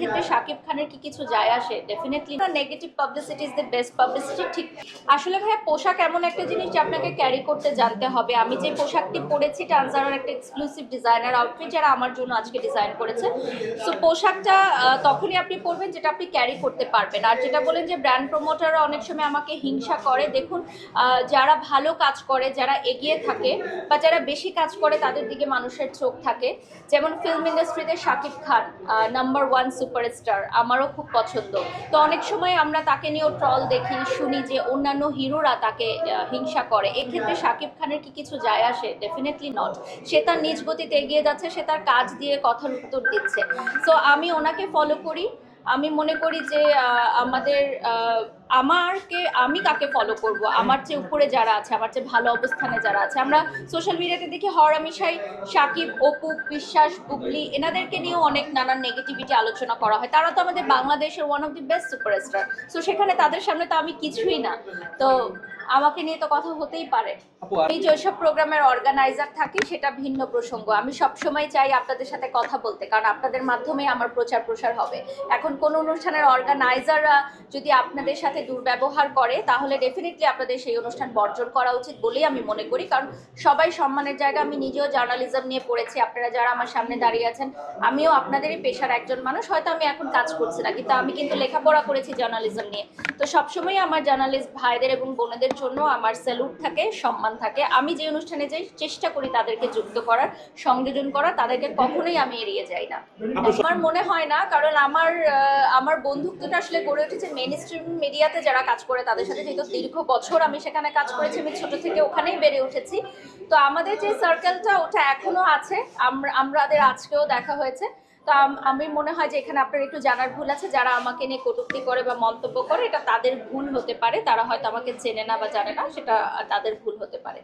এক্ষেত্রে শাকিব খানের কি কিছু যায় আসে? Definitely negative publicity is the best publicity ঠিক। আসলে ভাইয়া, পোশাক এমন একটা জিনিস যে আপনাকে ক্যারি করতে জানতে হবে। আমি যে পোশাকটি পরেছি টানজারার একটা এক্সক্লুসিভ ডিজাইনার আউটফিট যারা আমার জন্য আজকে ডিজাইন করেছে। সো পোশাকটা তখনই আপনি পরবেন যেটা আপনি ক্যারি করতে পারবেন। আর যেটা বলেন যে ব্র্যান্ড প্রমোটাররা অনেক সময় আমাকে হিংসা করে। দেখুন যারা ভালো কাজ করে, যারা এগিয়ে থাকে বা যারা বেশি কাজ করে, তাদের দিকে মানুষের চোখ থাকে। যেমন ফিল্ম ইন্ডাস্ট্রিতে Shakib Khan number one superstar আমারও খুব পছন্দ। তো অনেক সময় আমরা তাকে নিয়েও ট্রল দেখি, শুনি যে অন্যান্য হিরোরা তাকে হিংসা করে। এক্ষেত্রে শাকিব খানের কি কিছু যায় আসে? ডেফিনেটলি নট সে তার নিজ গতিতে এগিয়ে যাচ্ছে, সে তার কাজ দিয়ে কথার উত্তর দিচ্ছে। সো আমি ওনাকে ফলো করি। আমি মনে করি যে আমাদের আমারকে আমি কাকে ফলো করব? আমার চেয়ে উপরে যারা আছে, আমার চেয়ে ভালো অবস্থানে যারা আছে, আমরা সোশ্যাল মিডিয়াতে দেখি হরামিশাই সাকিব, অপু, বিশ্বাস, বুবলি, এনাদেরকে নিয়েও অনেক নানান নেগেটিভিটি আলোচনা করা হয়। তারা তো আমাদের বাংলাদেশের one of the best superstar so সেখানে তাদের সামনে তো আমি কিছুই না। তো আমাকে নিয়ে তো কথা হতেই পারে। আমি যেসব প্রোগ্রামের অর্গানাইজার থাকি সেটা ভিন্ন প্রসঙ্গ। আমি সবসময় চাই আপনাদের সাথে কথা বলতে কারণ আপনাদের মাধ্যমে আমার প্রচার প্রসার হবে। এখন কোন অনুষ্ঠানের অর্গানাইজাররা যদি আপনাদের সাথে দুর্ব্যবহার করে তাহলে ডেফিনেটলি আপনাদের সেই অনুষ্ঠান বর্জন করা উচিত বলেই আমি মনে করি। কারণ সবাই সম্মানের জায়গা। আমি নিজেও জার্নালিজম নিয়ে পড়েছি। আপনারা যারা আমার সামনে দাঁড়িয়ে আছেন আমিও আপনাদেরই পেশার একজন মানুষ। হয়তো আমি এখন কাজ করছি না কিন্তু আমি কিন্তু লেখাপড়া করেছি জার্নালিজম নিয়ে। তো সবসময় আমার জার্নালিস্ট ভাইদের এবং বোনেদের জন্য আমার স্যালুট থাকে সম্মান থাকে। আমি যে অনুষ্ঠানে যাই চেষ্টা করি তাদেরকে যুক্ত করার সংযোজন করার তাদেরকে কখনোই আমি এড়িয়ে যাই না। আমার মনে হয় না কারণ আমার আমার বন্ধুত্বটা আসলে গড়ে উঠেছে মেন স্ট্রিম মিডিয়াতে যারা কাজ করে তাদের সাথে যেহেতু দীর্ঘ বছর আমি সেখানে কাজ করেছি আমি ছোট থেকে ওখানেই বেড়ে উঠেছি। তো আমাদের যে সার্কেলটা ওটা এখনও আছে। আমরা আমাদের আজকেও দেখা হয়েছে। তো আমি মনে হয় যে এখানে আপনার একটু জানার ভুল আছে, যারা আমাকে নিয়ে কটূক্তি করে বা মন্তব্য করে, এটা তাদের ভুল হতে পারে। তারা হয়তো আমাকে চেনে না বা জানে না, সেটা তাদের ভুল হতে পারে।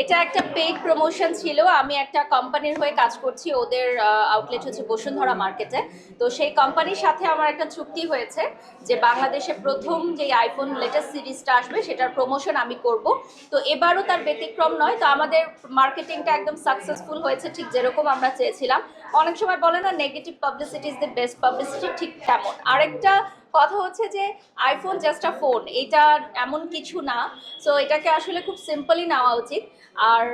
এটা একটা পেইড প্রমোশন ছিল। আমি একটা কোম্পানির হয়ে কাজ করছি। ওদের আউটলেট হচ্ছে বসুন্ধরা মার্কেটে তো সেই কোম্পানির সাথে আমার একটা চুক্তি হয়েছে যে বাংলাদেশে প্রথম যে আইফোন লেটেস্ট সিরিজটা আসবে সেটার প্রমোশন আমি করব। তো এবারও তার ব্যতিক্রম নয়। তো আমাদের মার্কেটিংটা একদম সাকসেসফুল হয়েছে ঠিক যেরকম আমরা চেয়েছিলাম। অনেক সময় বলে না negative publicity is the best publicity ঠিক তেমন। আরেকটা কথা হচ্ছে যে আইফোন জাস্ট আ ফোন এটা এমন কিছু না। সো এটাকে আসলে খুব সিম্পলি নেওয়া উচিত। আর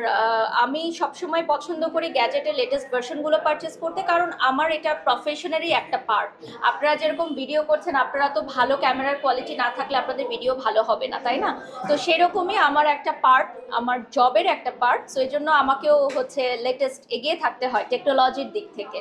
আমি সবসময় পছন্দ করি গ্যাজেটের লেটেস্ট ভার্সনগুলো পারচেস করতে, কারণ আমার এটা প্রফেশনেরই একটা পার্ট আপনারা যেরকম ভিডিও করছেন, আপনারা তো ভালো ক্যামেরার কোয়ালিটি না থাকলে আপনাদের ভিডিও ভালো হবে না, তাই না? তো সেরকমই আমার একটা পার্ট আমার জবের একটা পার্ট সো এই জন্য আমাকেও হচ্ছে লেটেস্ট এগিয়ে থাকতে হয় টেকনোলজির দিক থেকে।